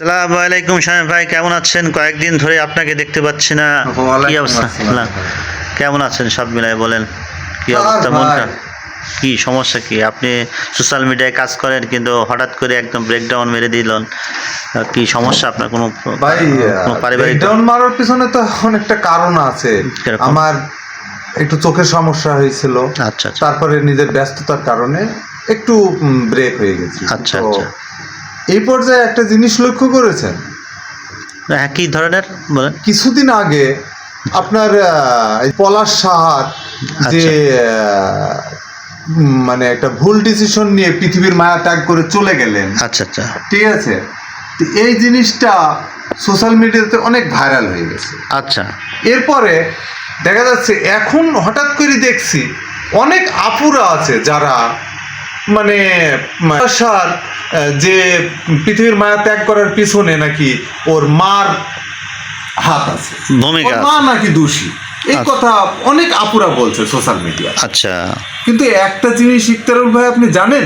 সালামু আলাইকুম শামিম ভাই কেমন আছেন? কয়েকদিন ধরে আপনাকে দেখতে পাচ্ছি না। কি অবস্থা? কেমন আছেন? সব মিলাই বলেন। কি অবস্থা? মনটা? কি সমস্যা কি? আপনি সোশ্যাল মিডিয়ায় কাজ করেন কিন্তু হঠাৎ করে একদম ব্রেকডাউন মেরে দিলেন। কি সমস্যা? আপনার কোনো ভাই পারিবারিক ব্রেকডাউন মারার পিছনে তো অনেকটা কারণ আছে। আমার একটু চোখের সমস্যা হয়েছিল। আচ্ছা আচ্ছা। তারপরে নিজের ব্যস্ততার কারণে একটু ব্রেক হয়ে গেছে। আচ্ছা, আচ্ছা। এই পর্যায়ে একটা জিনিস লক্ষ্য করেছেন? হ্যাঁ কি ধরনের? বলেন। কিছুদিন আগে আপনার পলাশ সাহার যে আচ্ছা। মানে একটা ভুল ডিসিশন নিয়ে পৃথিবীর মায়া ত্যাগ করে চলে গেলেন। আচ্ছা আচ্ছা। ঠিক আছে? তো এই জিনিসটা সোশ্যাল মিডিয়াতে অনেক ভাইরাল হয়ে গেছে। আচ্ছা। এরপরে দেখা যাচ্ছে এখন হঠাৎ করে দেখছি অনেক আপুরা আছে যারা মানে আহ, যে পৃথিবীর মায়া ত্যাগ করার পিছনে নাকি ওর মার হাত আছে। মা নাকি দোষী। এই আচ্ছা। কথা অনেক আপুরা বলছে সোশ্যাল মিডিয়া আচ্ছা। কিন্তু একটা জিনিস ইকতারুল ভাই আপনি জানেন?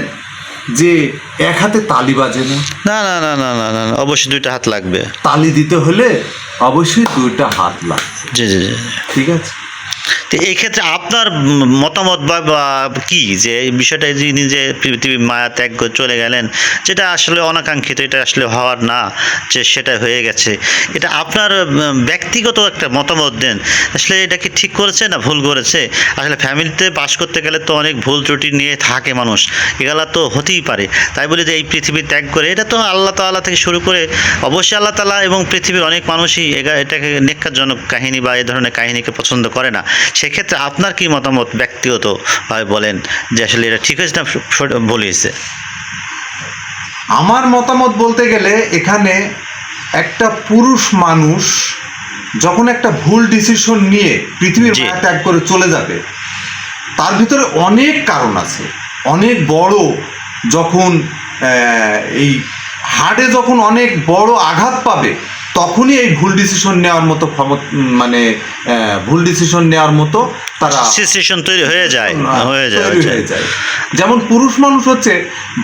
যে এক হাতে তালি বাজে না। না না না না না না অবশ্যই দুইটা হাত লাগবে। তালি দিতে হলে অবশ্যই দুইটা হাত লাগবে। জি জি জি। ঠিক আছে? তো আপনার মতামত বা কি? যে এই বিষয়টা যে নিজে পৃথিবী মায়া ত্যাগ চলে গেলেন, যেটা আসলে অনাকাঙ্ক্ষিত, এটা আসলে হওয়ার না, যে সেটা হয়ে গেছে। এটা আপনার ব্যক্তিগত একটা মতামত দেন। আসলে এটা কি ঠিক করেছে না ভুল করেছে? আসলে ফ্যামিলিতে বাস করতে গেলে তো অনেক ভুল ত্রুটি নিয়ে থাকে মানুষ। এগুলা তো হতেই পারে। তাই বলে যে এই পৃথিবী ত্যাগ করে, এটা তো আল্লাহ তাআলা থেকে শুরু করে অবশ্যই আল্লাহ তাআলা এবং পৃথিবীর অনেক মানুষই এটাকে নেককারজনক কাহিনী বা এ ধরনের কাহিনীকে পছন্দ করে না। সেক্ষেত্রে আপনার কি মতামত ব্যক্তিগত ব্যক্তিগতভাবে বলেন যে আসলে এটা ঠিক হয়েছে না ভুল হয়েছে? আমার মতামত বলতে গেলে এখানে একটা পুরুষ মানুষ যখন একটা ভুল ডিসিশন নিয়ে পৃথিবীর মায়া ত্যাগ করে চলে যাবে তার ভিতরে অনেক কারণ আছে। অনেক বড় যখন এই হার্টে যখন অনেক বড় আঘাত পাবে তখনই এই ভুল ডিসিশন নেওয়ার মতো মানে ভুল ডিসিশন নেওয়ার মতো তারা সিচুয়েশন তৈরি হয়ে যায় হয়ে যায় হয়ে যায়। যেমন পুরুষ মানুষ হচ্ছে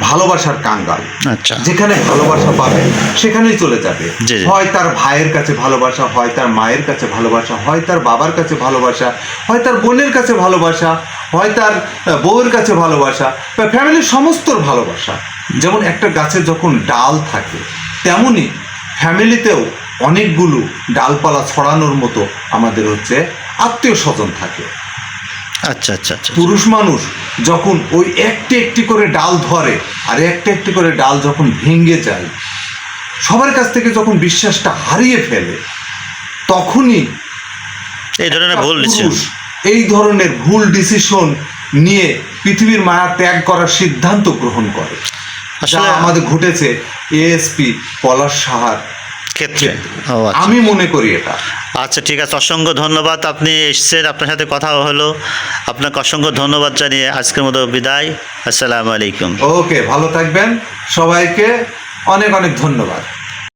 ভালোবাসার কাঙ্গাল। আচ্ছা। যেখানে ভালোবাসা পাবে সেখানেই চলে যাবে। হয় তার ভাইয়ের কাছে ভালোবাসা হয় তার মায়ের কাছে ভালোবাসা হয় তার বাবার কাছে ভালোবাসা হয় তার বোনের কাছে ভালোবাসা হয় তার বউয়ের কাছে ভালোবাসা বা ফ্যামিলির সমস্তর ভালোবাসা। যেমন একটা গাছে যখন ডাল থাকে তেমনি ফ্যামিলিতেও অনেকগুলো ডালপালা ছড়ানোর মতো আমাদের হচ্ছে আত্মীয় স্বজন থাকে। আচ্ছা আচ্ছা আচ্ছা পুরুষ মানুষ যখন ওই একটি একটি করে ডাল ধরে আর একটা একটি করে ডাল যখন ভেঙে যায় সবার কাছ থেকে যখন বিশ্বাসটা হারিয়ে ফেলে তখনই এই ধরনের ভুল ডিসিশন এই ধরনের ভুল ডিসিশন নিয়ে পৃথিবীর মায়া ত্যাগ করার সিদ্ধান্ত গ্রহণ করে। যা আসলে আমাদের ঘটেছে এএসপি পলাশ সাহার ক্ষেত্রে। আচ্ছা। আমি মনে করি এটা। আচ্ছা ঠিক আছে। অসংখ্য ধন্যবাদ। আপনি এসছেন আপনার সাথে কথা হলো। আপনাকে অসংখ্য ধন্যবাদ জানিয়ে আজকের মতো বিদায়। আসসালামু আলাইকুম। ওকে ভালো থাকবেন। সবাইকে অনেক অনেক ধন্যবাদ।